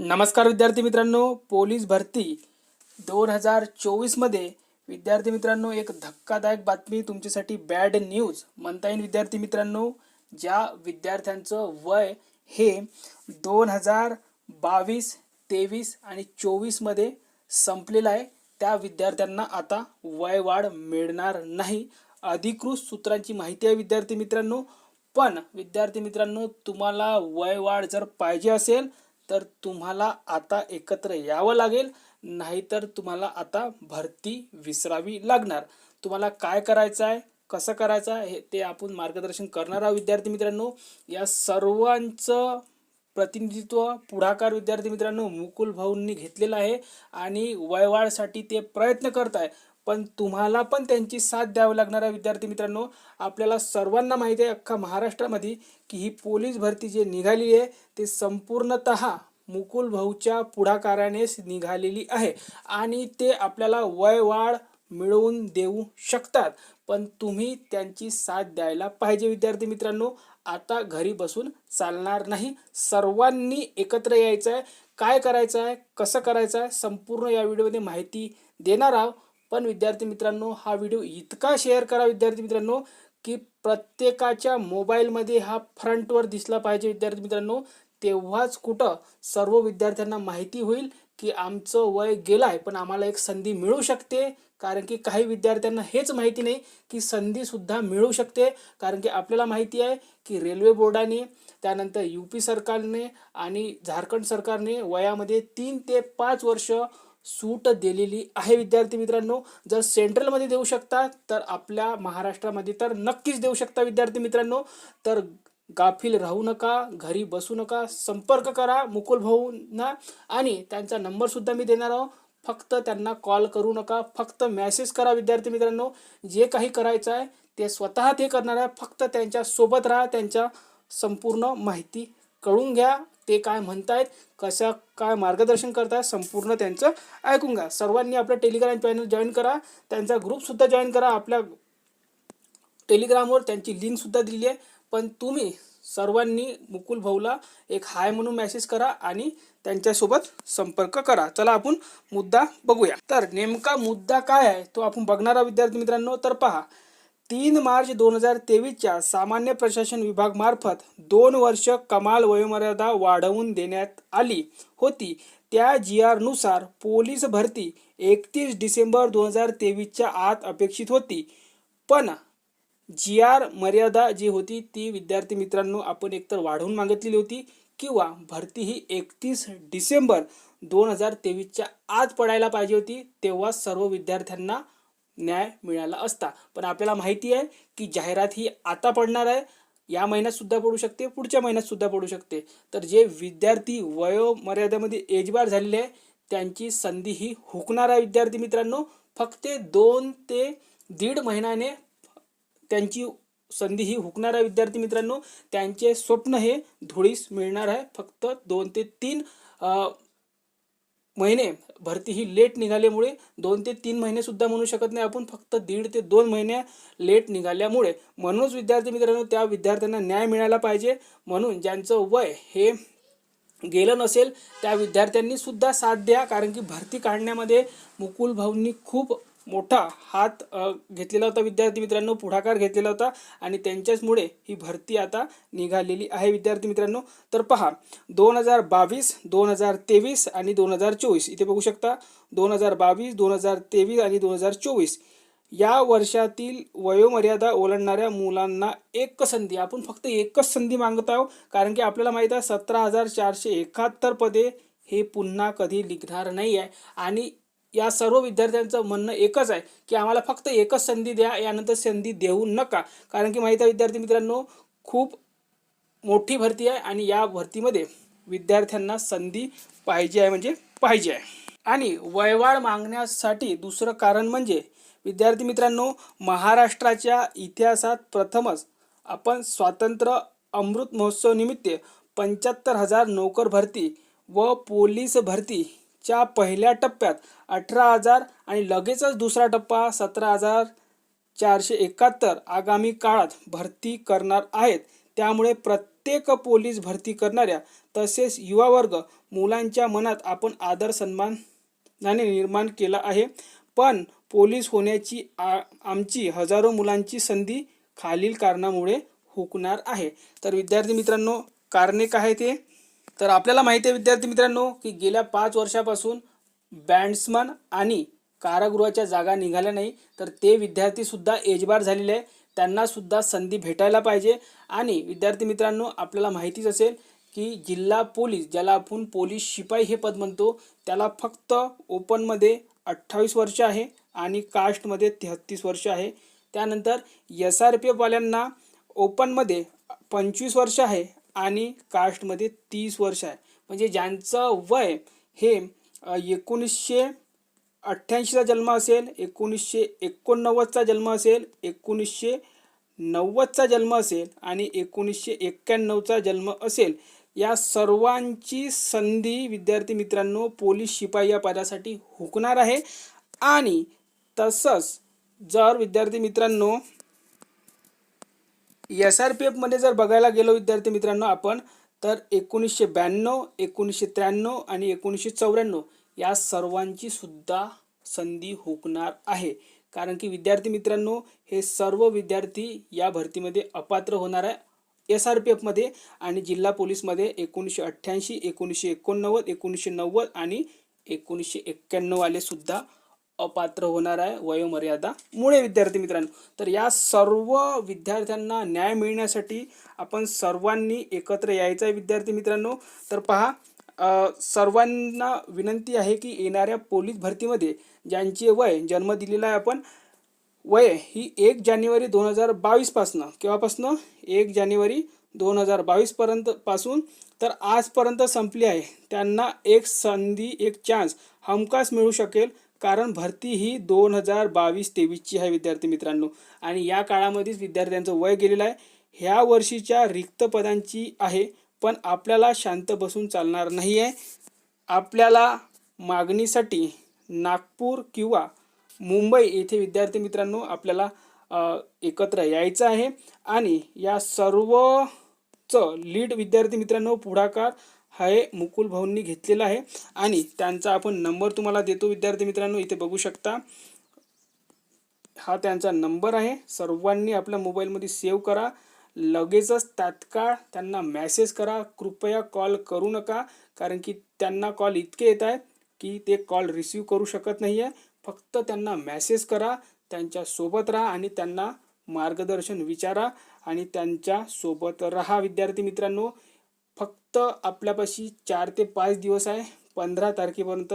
नमस्कार विद्यार्थी मित्रांनो पोलीस भरती दोन हजार चोवीसमध्ये विद्यार्थी मित्रांनो एक धक्कादायक बातमी तुमच्यासाठी बॅड न्यूज म्हणता येईल विद्यार्थी मित्रांनो ज्या विद्यार्थ्यांचं वय हे दोन हजार बावीस तेवीस आणि चोवीसमध्ये संपलेलं आहे. त्या विद्यार्थ्यांना आता वयवाढ मिळणार नाही. अधिकृत सूत्रांची माहिती आहे विद्यार्थी मित्रांनो पण विद्यार्थी मित्रांनो तुम्हाला वयवाढ जर पाहिजे असेल तर तुम्हाला आता एकत्र यावं लागेल नाहीतर तुम्हाला आता भरती विसरावी लागणार. तुम्हाला काय करायचं आहे कसं करायचं आहे हे ते आपण मार्गदर्शन करणार आहोत विद्यार्थी मित्रांनो. या सर्वांचं प्रतिनिधित्व पुढाकार विद्यार्थी मित्रांनो मुकुल भाऊंनी घेतलेलं आहे आणि वयवाढसाठी ते प्रयत्न करत आहे पण तुम्हाला पण त्यांची साथ द्यावी लागणार आहे विद्यार्थी मित्रांनो. आपल्याला सर्वांना माहिती आहे अख्खा महाराष्ट्रामध्ये की ही पोलीस भरती जी निघाली आहे ते संपूर्णत मुकुल भाऊच्या पुढाकारानेच निघालेली आहे. आणि ते आपल्याला वयवाढ मिळवून देऊ शकतात. पण तुम्ही त्यांची साथ द्यायला पाहिजे विद्यार्थी मित्रांनो. आता घरी बसून चालणार नाही. सर्वांनी एकत्र यायचं आहे काय करायचं आहे कसं करायचं आहे संपूर्ण या व्हिडिओमध्ये माहिती देणार आहोत. पण विद्यार्थी मित्रांनो हा व्हिडिओ इतका शेअर करा विद्यार्थी मित्रांनो की प्रत्येकाच्या मोबाईलमध्ये हा फ्रंटवर दिसला पाहिजे विद्यार्थी मित्रांनो. तेव्हाच कुठं सर्व विद्यार्थ्यांना माहिती होईल की आमचं वय गेलं आहे पण आम्हाला एक संधी मिळू शकते. कारण की काही विद्यार्थ्यांना हेच माहिती नाही की संधीसुद्धा मिळू शकते. कारण की आपल्याला माहिती आहे की रेल्वे बोर्डाने त्यानंतर यू पी सरकारने आणि झारखंड सरकारने वयामध्ये तीन ते पाच वर्ष सूट दिलेली आहे विद्यार्थी मित्रांनो. जर सेंट्रलमध्ये देऊ शकता तर आपल्या महाराष्ट्रामध्ये तर नक्कीच देऊ शकता विद्यार्थी मित्रांनो. तर गाफील राहू नका घरी बसू नका संपर्क करा मुकुल भाऊंना. आणि त्यांचा नंबरसुद्धा मी देणार आहोत फक्त त्यांना कॉल करू नका फक्त मॅसेज करा विद्यार्थी मित्रांनो. जे काही करायचं आहे ते स्वतः ते करणार आहे. फक्त त्यांच्यासोबत राहा त्यांच्या संपूर्ण माहिती कळून घ्या ते काय म्हणतायत कशा काय मार्गदर्शन करतायत संपूर्ण त्यांचं ऐकून घ्या. सर्वांनी आपलं टेलिग्राम चॅनल जॉईन करा त्यांचा ग्रुपसुद्धा जॉईन करा. आपल्या टेलिग्रामवर त्यांची लिंकसुद्धा दिली आहे. पण तुम्ही सर्वांनी मुकुल भाऊला एक हाय म्हणून मेसेज करा आणि त्यांच्यासोबत संपर्क करा. चला आपण मुद्दा बघूया. तर नेमका मुद्दा काय आहे तो आपण बघणारा विद्यार्थी मित्रांनो तर पहा. तीन मार्च दोन हजार तेवीसच्या सामान्य प्रशासन विभागमार्फत दोन वर्ष कमाल वयोमर्यादा वाढवून देण्यात आली होती. त्या जी आरनुसार पोलीस भरती एकतीस डिसेंबर दोन हजार तेवीसच्या आत अपेक्षित होती. पण जी आर मर्यादा जी होती ती विद्यार्थी मित्रांनो आपण एकतर वाढवून मागितलेली होती किंवा भरती ही एकतीस डिसेंबर दोन हजार तेवीसच्या आत पडायला पाहिजे होती तेव्हा सर्व विद्यार्थ्यांना न्याय मिळाला असता. पण आपल्याला माहिती आहे की जाहिरात ही आता पडणार आहे. या महिन्यात सुद्धा पडू शकते पुढच्या महिन्यात सुद्धा पडू शकते. तर जे विद्यार्थी वयोमर्यादेमध्ये एजबार झालेले आहे त्यांची संधी ही हुकणार आहे विद्यार्थी मित्रांनो. फक्त दोन ते दीड महिन्याने त्यांची संधी ही हुकणार आहे विद्यार्थी मित्रांनो. त्यांचे स्वप्न हे धुळीस मिळणार आहे. फक्त दोन ते तीन महिने भरती ही लेट निघाल्यामुळे दोन ते तीन महिने सुद्धा म्हणू शकत नाही आपण. फक्त दीड ते दोन महिने लेट निघाल्यामुळे म्हणूनच विद्यार्थी मित्रांनो त्या विद्यार्थ्यांना न्याय मिळाला पाहिजे. म्हणून ज्यांचं वय हे गेलं नसेल त्या विद्यार्थ्यांनी सुद्धा साथ द्या. कारण की भरती काढण्यामध्ये मुकुल भाऊंनी खूप मोठा हात घेतलेला होता विद्यार्थी मित्रांनो पुढाकार घेतलेला होता आणि त्यांच्याचमुळे ही भरती आता निघालेली आहे विद्यार्थी मित्रांनो. तर पहा दोन हजार बावीस दोन हजार तेवीस आणि दोन हजार चोवीस. इथे बघू शकता दोन हजार बावीस दोन हजार तेवीस आणि दोन हजार चोवीस. या वर्षातील वयोमर्यादा ओलांडणाऱ्या मुलांना एक संधी आपण फक्त एकच संधी मागत आहोत कारण की आपल्याला माहीत आहे सतरा हजार चारशे एकाहत्तर पदे हे पुन्हा कधी निघणार नाही आहे आणि या सर्व विद्यार्थ्यांचं म्हणणं एकच आहे की आम्हाला फक्त एकच संधी द्या यानंतर संधी देऊ नका. कारण की माहिती आहे विद्यार्थी मित्रांनो खूप मोठी भरती आहे आणि या भरतीमध्ये विद्यार्थ्यांना संधी पाहिजे आहे म्हणजे पाहिजे आहे. आणि वयवाढ मागण्यासाठी दुसरं कारण म्हणजे विद्यार्थी मित्रांनो महाराष्ट्राच्या इतिहासात प्रथमच आपण स्वातंत्र्य अमृत महोत्सव निमित्त पंच्याहत्तर हजार नोकर भरती व पोलीस भरती च्या पहिल्या टप्प्यात अठरा हजार आणि लगेचच दुसरा टप्पा सतरा हजार चारशे एकाहत्तर आगामी काळात भरती करणार आहेत. त्यामुळे प्रत्येक पोलीस भरती करणाऱ्या तसेच युवा वर्ग मुलांच्या मनात आपण आदर सन्मानाने निर्माण केला आहे. पण पोलीस होण्याची आ आमची हजारो मुलांची संधी खालील कारणामुळे हुकणार आहे. तर विद्यार्थी मित्रांनो कारणे काय आहे ते तर आपल्याला माहिती आहे विद्यार्थी मित्रांनो की गेल्या पाच वर्षापासून बँड्समन आणि कारागृहाच्या जागा निघाल्या नाही. तर ते विद्यार्थी सुद्धा एजबार झालेले आहे. त्यांना सुद्धा संधी भेटायला पाहिजे. आणि विद्यार्थी मित्रांनो आपल्याला माहितीच असेल की जिल्हा पोलीस ज्याला आपण पोलीस शिपाई हे पद म्हणतो त्याला फक्त ओपनमध्ये अठ्ठावीस वर्ष आहे आणि कास्टमध्ये तेहत्तीस वर्ष आहे. त्यानंतर एस आर पी एफवाल्यांना ओपनमध्ये पंचवीस वर्ष आहे आणि कास्टमध्ये तीस वर्ष आहे. म्हणजे ज्यांचं वय हे एकोणीसशे अठ्ठ्याऐंशीचा जन्म असेल एकोणीसशे एकोणनव्वदचा जन्म असेल एकोणीसशे नव्वदचा जन्म असेल आणि एकोणीसशे एक्क्याण्णवचा जन्म असेल या सर्वांची संधी विद्यार्थी मित्रांनो पोलीस शिपाई या पदासाठी हुकणार आहे. आणि तसंच जर विद्यार्थी मित्रांनो एस आर पी एफमध्ये जर बघायला गेलो विद्यार्थी मित्रांनो आपण तर एकोणीसशे ब्याण्णव एकोणीसशे त्र्याण्णव आणि एकोणीसशे चौऱ्याण्णव या सर्वांची सुद्धा संधी हुकणार आहे. कारण की विद्यार्थी मित्रांनो हे सर्व विद्यार्थी या भरतीमध्ये अपात्र होणार आहे एस आर पी एफमध्ये आणि जिल्हा पोलीसमध्ये एकोणीसशे अठ्ठ्याऐंशी एकोणीसशे एकोणनव्वद एकोणीसशे नव्वद आणि एकोणीसशे एक्क्याण्णव आले सुद्धा अपात्र होणार आहे वयोमर्यादामुळे विद्यार्थी मित्रांनो तर या सर्व विद्यार्थ्यांना न्याय मिळण्यासाठी आपण सर्वांनी एकत्र यायचं आहे विद्यार्थी मित्रांनो. तर पहा सर्वांना विनंती आहे की येणाऱ्या पोलीस भरतीमध्ये ज्यांचे वय जन्म दिलेला आहे आपण वय ही एक जानेवारी दोन हजार बावीसपासनं केव्हापासनं? एक जानेवारी दोन हजार बावीसपर्यंत पासून तर आजपर्यंत संपली आहे. त्यांना एक संधी एक चान्स हमखास मिळू शकेल. कारण भरती ही दोन हजार बावीस तेवीसची आहे विद्यार्थी मित्रांनो. आणि या काळामध्येच विद्यार्थ्यांचं वय गेलेलं आहे. ह्या वर्षीच्या रिक्त पदांची आहे पण आपल्याला शांत बसून चालणार नाही आहे. आपल्याला मागणीसाठी नागपूर किंवा मुंबई येथे विद्यार्थी मित्रांनो आपल्याला एकत्र यायचं आहे. आणि या सर्वचं लीड विद्यार्थी मित्रांनो पुढाकार हे मुकुल भाऊंनी घेतलेला आहे. आणि त्यांचा आपण नंबर तुम्हाला देतो विद्यार्थी मित्रांनो इथे बघू शकता. हा त्यांचा नंबर आहे. सर्वांनी आपल्या मोबाईलमध्ये सेव्ह करा. लगेचच तात्काळ त्यांना मॅसेज करा. कृपया कॉल करू नका कारण की त्यांना कॉल इतके येत आहेत की ते कॉल रिसीव करू शकत नाही आहे फक्त त्यांना मॅसेज करा त्यांच्यासोबत राहा आणि त्यांना मार्गदर्शन विचारा आणि त्यांच्यासोबत राहा विद्यार्थी मित्रांनो. फक्त आपल्यापाशी चार ते पाच दिवस आहे. पंधरा तारखेपर्यंत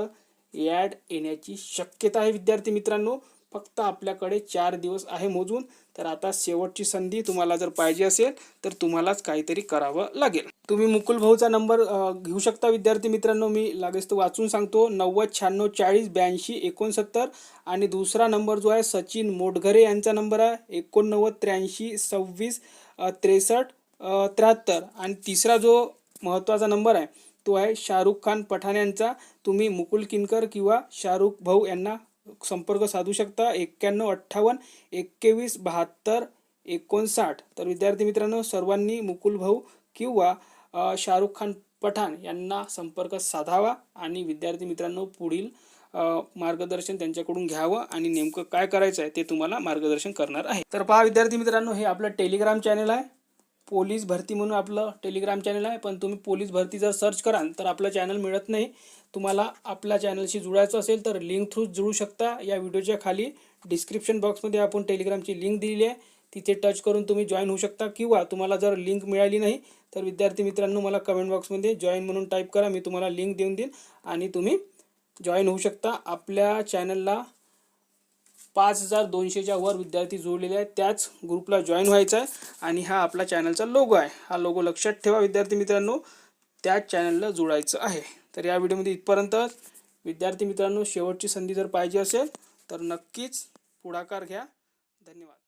ॲड येण्याची शक्यता आहे विद्यार्थी मित्रांनो. फक्त आपल्याकडे चार दिवस आहे मोजून. तर आता शेवटची संधी तुम्हाला जर पाहिजे असेल तर तुम्हालाच काहीतरी करावं लागेल. तुम्ही मुकुल भाऊचा नंबर घेऊ शकता विद्यार्थी मित्रांनो. मी लागेच तो वाचून सांगतो. नव्वद शहाण्णव चाळीस ब्याऐंशी एकोणसत्तर आणि दुसरा नंबर जो आहे सचिन मोटघरे यांचा नंबर आहे. एकोणनव्वद त्र्याऐंशी सव्वीस त्रेसष्ट त्र्याहत्तर. आणि तिसरा जो महत्त्वाचा नंबर आहे तो आहे शाहरुख खान पठाण यांचा. तुम्ही मुकुल किनकर किंवा शाहरुख भाऊ यांना संपर्क साधू शकता. एक्क्याण्णव अठ्ठावन्न एक्केवीस बहात्तर एकोणसाठ. तर विद्यार्थी मित्रांनो सर्वांनी मुकुल भाऊ किंवा शाहरुख खान पठाण यांना संपर्क साधावा आणि विद्यार्थी मित्रांनो पुढील मार्गदर्शन त्यांच्याकडून घ्यावं आणि नेमकं काय करायचं आहे ते तुम्हाला मार्गदर्शन करणार आहे. तर पहा विद्यार्थी मित्रांनो हे आपलं टेलिग्राम चॅनल आहे. पोलीस भरती म्हणून आपलं टेलिग्राम चॅनल आहे. पण तुम्ही पोलीस भरती जर सर्च कराल तर आपलं चॅनल मिळत नाही. तुम्हाला आपल्या चॅनलशी जुळायचं असेल तर लिंक थ्रू जुळू शकता. या व्हिडिओच्या खाली डिस्क्रिप्शन बॉक्समध्ये आपण टेलिग्रामची लिंक दिलेली आहे. तिथे टच करून तुम्ही जॉईन होऊ शकता. किंवा तुम्हाला जर लिंक मिळाली नाही तर विद्यार्थी मित्रांनो मला कमेंट बॉक्समध्ये जॉईन म्हणून टाईप करा. मी तुम्हाला लिंक देऊन देईन आणि तुम्ही जॉईन होऊ शकता. आपल्या चॅनलला पाच हजार दोनशेच्या वर विद्यार्थी जोडलेले आहेत. त्याच ग्रुपला जॉईन व्हायचं आहे. आणि हा आपला चॅनलचा लोगो आहे. हा लोगो लक्षात ठेवा विद्यार्थी मित्रांनो. त्याच चॅनलला जोडायचं आहे. तर या व्हिडिओमध्ये इथपर्यंत विद्यार्थी मित्रांनो शेवटची संधी जर पाहिजे असेल तर नक्कीच पुढाकार घ्या. धन्यवाद.